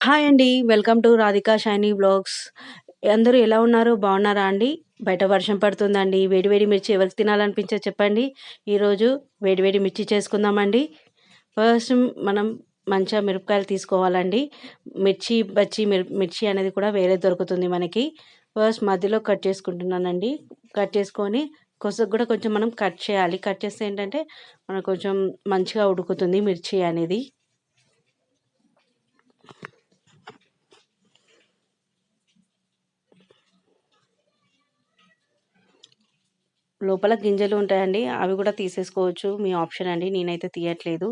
Hi అండి. Welcome to Radhika Shaini blogs అందరూ ఎలా ఉన్నారు? బాగున్నారా అండి? బయట వర్షం పడుతుందండి. వేడివేడి మిర్చి ఎవరికి తినాలనిపించే చెప్పండి. ఈరోజు వేడి వేడి మిర్చి చేసుకుందామండి. ఫస్ట్ మనం మంచిగా మిరపకాయలు తీసుకోవాలండి. మిర్చి బచ్చి మిర్ మిర్చి అనేది కూడా వేరే దొరుకుతుంది మనకి. ఫస్ట్ మధ్యలో కట్ చేసుకుంటున్నానండి. కట్ చేసుకొని కొసకు కూడా కొంచెం మనం కట్ చేయాలి. కట్ చేస్తే ఏంటంటే మనకు కొంచెం మంచిగా ఉడుకుతుంది మిర్చి అనేది. లోపల గింజలు ఉంటాయండి. అవి కూడా తీసేసుకోవచ్చు. మీ ఆప్షన్ అండి. నేనైతే తీయట్లేదు.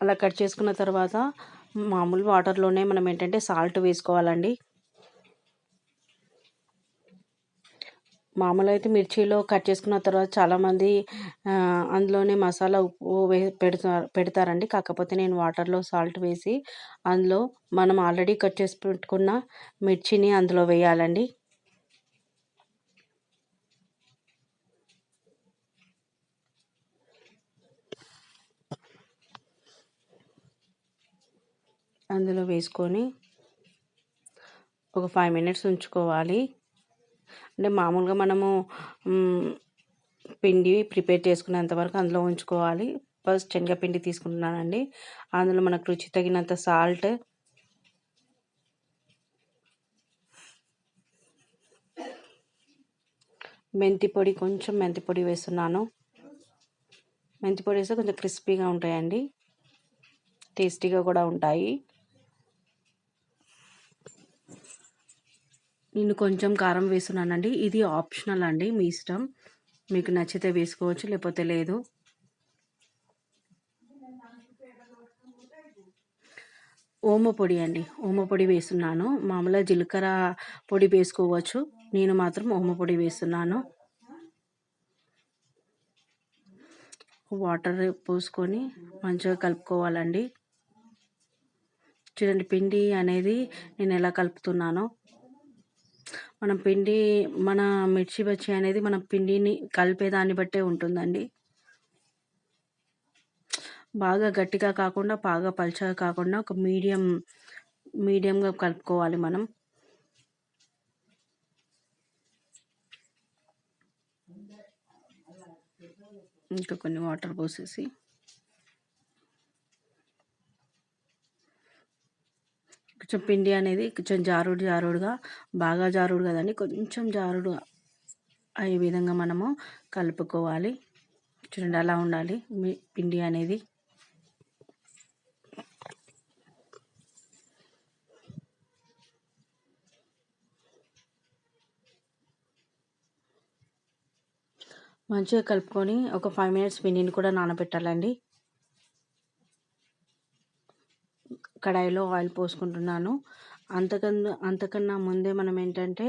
అలా కట్ చేసుకున్న తర్వాత మామూలు వాటర్‌లోనే మనం ఏంటంటే సాల్ట్ వేసుకోవాలండి. మామూలు అయితే మిర్చిలో కట్ చేసుకున్న తర్వాత చాలామంది అందులోనే మసాలా ఉప్పు వే పెడతారు పెడతారండి. కాకపోతే నేను వాటర్‌లో సాల్ట్ వేసి అందులో మనం ఆల్రెడీ కట్ చేసి పెట్టుకున్న మిర్చిని అందులో వేయాలండి. అందులో వేసుకొని ఒక ఫైవ్ మినిట్స్ ఉంచుకోవాలి. అంటే మామూలుగా మనము పిండి ప్రిపేర్ చేసుకునేంత వరకు అందులో ఉంచుకోవాలి. ఫస్ట్ శనగపిండి తీసుకుంటున్నానండి. అందులో మనకు రుచి తగినంత సాల్ట్ మెంతి పొడి కొంచెం మెంతి పొడి వేస్తున్నాను. మెంతి పొడి వేస్తే కొంచెం క్రిస్పీగా ఉంటాయండి. టేస్టీగా కూడా ఉంటాయి. నేను కొంచెం కారం వేస్తున్నానండి. ఇది ఆప్షనల్ అండి. మీ ఇష్టం. మీకు నచ్చితే వేసుకోవచ్చు. లేకపోతే లేదు. ఓమ పొడి అండి. ఓమ పొడి వేస్తున్నాను. మామూలుగా జీలకర్ర పొడి వేసుకోవచ్చు. నేను మాత్రం ఓమ పొడి వేస్తున్నాను. వాటర్ పోసుకొని మంచిగా కలుపుకోవాలండి. చూడండి పిండి అనేది నేను ఎలా కలుపుతున్నానో. మనం పిండి మన మిర్చి బజ్జీ అనేది మనం పిండిని కలిపే దాన్ని బట్టే ఉంటుందండి. బాగా గట్టిగా కాకుండా, బాగా పల్చగా కాకుండా ఒక మీడియం మీడియంగా కలుపుకోవాలి మనం. ఇంకా కొన్ని వాటర్ పోసేసి కొంచెం పిండి అనేది కొంచెం జారుడు జారుడుగా బాగా జారుడు కదండి. కొంచెం జారుడుగా అయ్యే విధంగా మనము కలుపుకోవాలి. చూడండి అలా ఉండాలి పిండి అనేది. మంచిగా కలుపుకొని ఒక ఫైవ్ మినిట్స్ పిండిని కూడా నానబెట్టాలండి. కడాయిలో ఆయిల్ పోసుకుంటున్నాను. అంతకన్నా అంతకన్నా ముందే మనం ఏంటంటే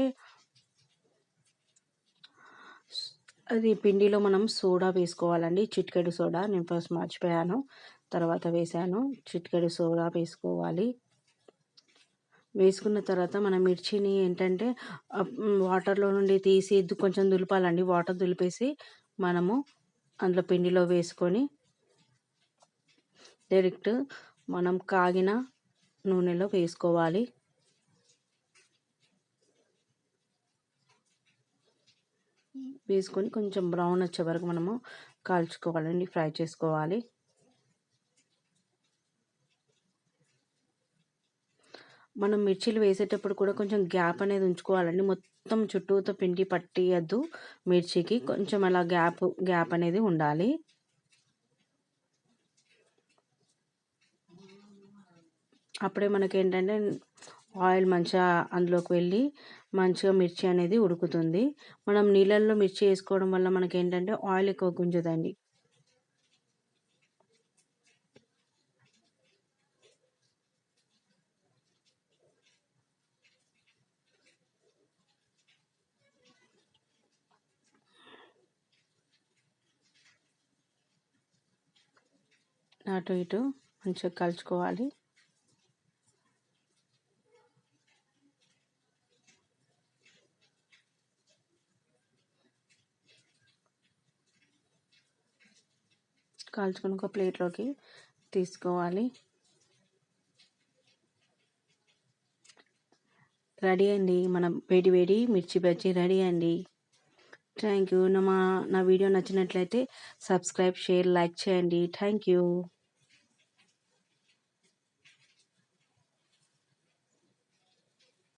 అది పిండిలో మనం సోడా వేసుకోవాలండి. చిటికెడు సోడా నేను ఫస్ట్ మర్చిపోయాను. తర్వాత వేశాను. చిటికెడు సోడా వేసుకోవాలి. వేసుకున్న తర్వాత మన మిర్చిని ఏంటంటే వాటర్‌లో నుండి తీసి కొంచెం దులపాలండి. వాటర్ దులిపేసి మనము అందులో పిండిలో వేసుకొని డైరెక్ట్ మనం కాగిన నూనెలో వేసుకోవాలి. వేసుకొని కొంచెం బ్రౌన్ వచ్చే వరకు మనము కాల్చుకోవాలండి. ఫ్రై చేసుకోవాలి. మనం మిర్చీలు వేసేటప్పుడు కూడా కొంచెం గ్యాప్ అనేది ఉంచుకోవాలండి. మొత్తం చుట్టూతో పిండి పట్టియద్దు మిర్చికి. కొంచెం అలా గ్యాప్ గ్యాప్ అనేది ఉండాలి. అప్పుడే మనకి ఏంటంటే ఆయిల్ మంచిగా అందులోకి వెళ్ళి మంచిగా మిర్చి అనేది ఉడుకుతుంది. మనం నీళ్ళల్లో మిర్చి వేసుకోవడం వల్ల మనకి ఏంటంటే ఆయిల్ ఎక్కువ గుంజదండి. అటు ఇటు మంచిగా కలుచుకోవాలి. కాల్చుకొని ఒక ప్లేట్లోకి తీసుకోవాలి. రెడీ అండి. మనం వేడి వేడి మిర్చి బజ్జీ రెడీ అండి. Thank you. నా మా నా వీడియో నచ్చినట్లయితే సబ్స్క్రైబ్ షేర్ లైక్ చేయండి. Thank you.